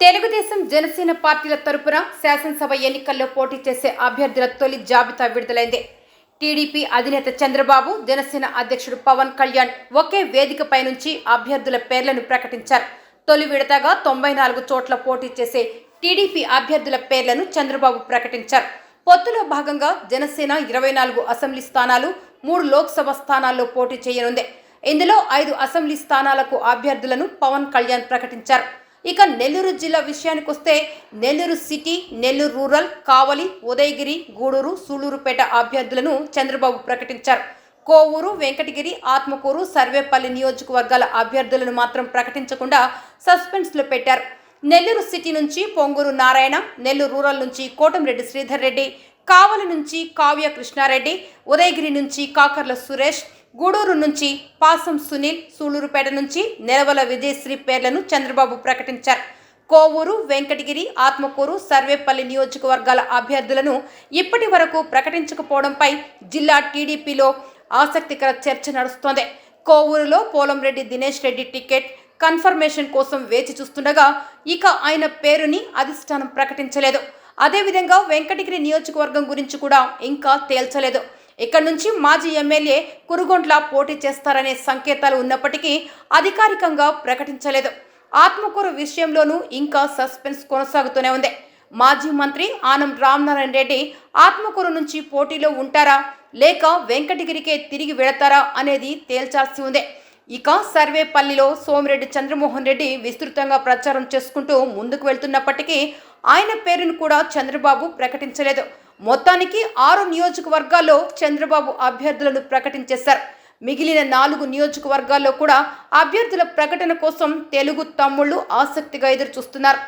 తెలుగుదేశం జనసేన పార్టీల తరపున శాసనసభ ఎన్నికల్లో పోటీ చేసే అభ్యర్థుల తొలి జాబితా విడుదలైంది. టీడీపీ అధినేత చంద్రబాబు జనసేన అధ్యక్షుడు పవన్ కళ్యాణ్ ఒకే వేదికపై నుంచి అభ్యర్థుల పేర్లను ప్రకటించారు. తొలి విడతగా తొంభై నాలుగు చోట్ల పోటీ చేసే టీడీపీ అభ్యర్థుల పేర్లను చంద్రబాబు ప్రకటించారు. పొత్తులో భాగంగా జనసేన ఇరవై నాలుగు అసెంబ్లీ స్థానాలు మూడు లోక్సభ స్థానాల్లో పోటీ చేయనుంది. ఇందులో ఐదు అసెంబ్లీ స్థానాలకు అభ్యర్థులను పవన్ కళ్యాణ్ ప్రకటించారు. ఇక నెల్లూరు జిల్లా విషయానికి వస్తే నెల్లూరు సిటీ నెల్లూరు రూరల్ కావలి ఉదయగిరి గూడూరు సూళ్ళూరుపేట అభ్యర్థులను చంద్రబాబు ప్రకటించారు. కోవూరు వెంకటగిరి ఆత్మకూరు సర్వేపల్లి నియోజకవర్గాల అభ్యర్థులను మాత్రం ప్రకటించకుండా సస్పెన్స్లో పెట్టారు. నెల్లూరు సిటీ నుంచి పొంగూరు నారాయణ నెల్లూరు రూరల్ నుంచి కోటంరెడ్డి శ్రీధర్ రెడ్డి కావలి నుంచి కావ్య కృష్ణారెడ్డి ఉదయగిరి నుంచి కాకర్ల సురేష్ గూడూరు నుంచి పాసం సునీల్ సూళూరుపేట నుంచి నెలవల విజయశ్రీ పేర్లను చంద్రబాబు ప్రకటించారు. కోవూరు వెంకటగిరి ఆత్మకూరు సర్వేపల్లి నియోజకవర్గాల అభ్యర్థులను ఇప్పటి వరకు ప్రకటించకపోవడంపై జిల్లా టీడీపీలో ఆసక్తికర చర్చ నడుస్తోంది. కోవూరులో పోలంరెడ్డి దినేష్ రెడ్డి టికెట్ కన్ఫర్మేషన్ కోసం వేచి చూస్తుండగా ఇక ఆయన పేరుని అధిష్టానం ప్రకటించలేదు. అదేవిధంగా వెంకటగిరి నియోజకవర్గం గురించి కూడా ఇంకా తేల్చలేదు. ఇక్కడి నుంచి మాజీ ఎమ్మెల్యే కురుగొండ్ల పోటీ చేస్తారనే సంకేతాలు ఉన్నప్పటికీ అధికారికంగా ప్రకటించలేదు. ఆత్మకూరు విషయంలోనూ ఇంకా సస్పెన్స్ కొనసాగుతూనే ఉంది. మాజీ మంత్రి ఆనం రామనారాయణ రెడ్డి ఆత్మకూరు నుంచి పోటీలో ఉంటారా? లేక వెంకటగిరికే తిరిగి వెళతారా? అనేది తేల్చాల్సి ఉంది. ఇక సర్వేపల్లిలో సోమిరెడ్డి చంద్రమోహన్ రెడ్డి విస్తృతంగా ప్రచారం చేసుకుంటూ ముందుకు వెళ్తున్నప్పటికీ ఆయన పేరును కూడా చంద్రబాబు ప్రకటించలేదు. మొత్తానికి ఆరు నియోజకవర్గాల్లో చంద్రబాబు అభ్యర్థులను ప్రకటించేశారు. మిగిలిన నాలుగు నియోజకవర్గాల్లో కూడా అభ్యర్థుల ప్రకటన కోసం తెలుగు తమ్ముళ్ళు ఆసక్తిగా ఎదురు చూస్తున్నారు